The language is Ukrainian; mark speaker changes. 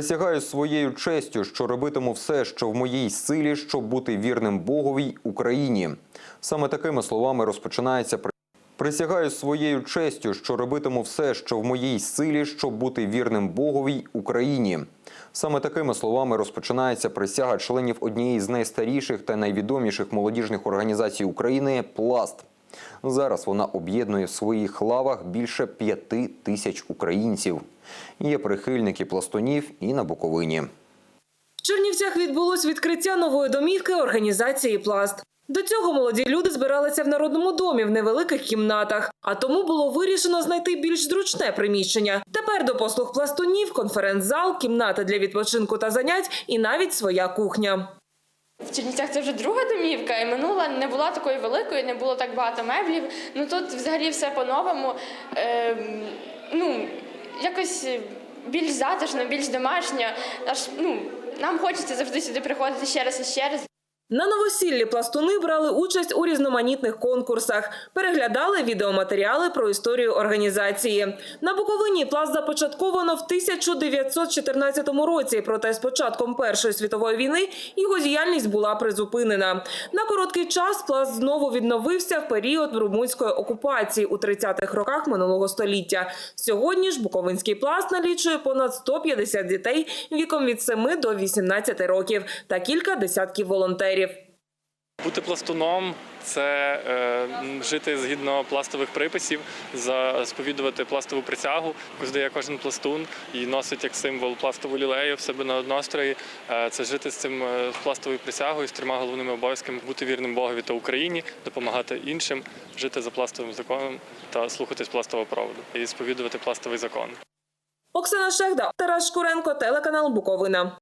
Speaker 1: Присягаю своєю честю, що робитиму все, що в моїй силі, щоб бути вірним Богові й Україні. Саме такими словами розпочинається при- Присягаю своєю честю, що робитиму все, що в моїй силі, щоб бути вірним Богові й Україні. Саме такими словами розпочинається присяга членів однієї з найстаріших та найвідоміших молодіжних організацій України Пласт. Зараз вона об'єднує в своїх лавах більше п'яти тисяч українців. Є прихильники пластунів і на Буковині.
Speaker 2: В Чернівцях відбулось відкриття нової домівки організації Пласт. До цього молоді люди збиралися в народному домі в невеликих кімнатах, а тому було вирішено знайти більш зручне приміщення. Тепер до послуг пластунів, конференц-зал, кімната для відпочинку та занять і навіть своя кухня.
Speaker 3: В Чернівцях це вже друга домівка, і минула не була такою великою, не було так багато меблів. Ну тут взагалі все по-новому. Е, ну, якось більш затишно, більш домашньо. Аж ну, нам хочеться завжди сюди приходити ще раз і ще раз.
Speaker 2: На новосіллі пластуни брали участь у різноманітних конкурсах, переглядали відеоматеріали про історію організації. На Буковині пласт започатковано в 1914 році, проте з початком Першої світової війни його діяльність була призупинена. На короткий час пласт знову відновився в період румунської окупації у 30-х роках минулого століття. Сьогодні ж Буковинський пласт налічує понад 150 дітей віком від 7 до 18 років та кілька десятків волонтерів.
Speaker 4: Бути пластуном це е, жити згідно пластових приписів, сповідувати пластову присягу, яку здає кожен пластун і носить як символ пластову лілею в себе на однострої. Е, це жити з цим е, пластовою присягою, з трьома головними обов'язками бути вірним Богові та Україні, допомагати іншим, жити за пластовим законом та слухатись пластового проводу і сповідувати пластовий закон.
Speaker 2: Оксана Шехда, Тарас Шкуренко, телеканал Буковина.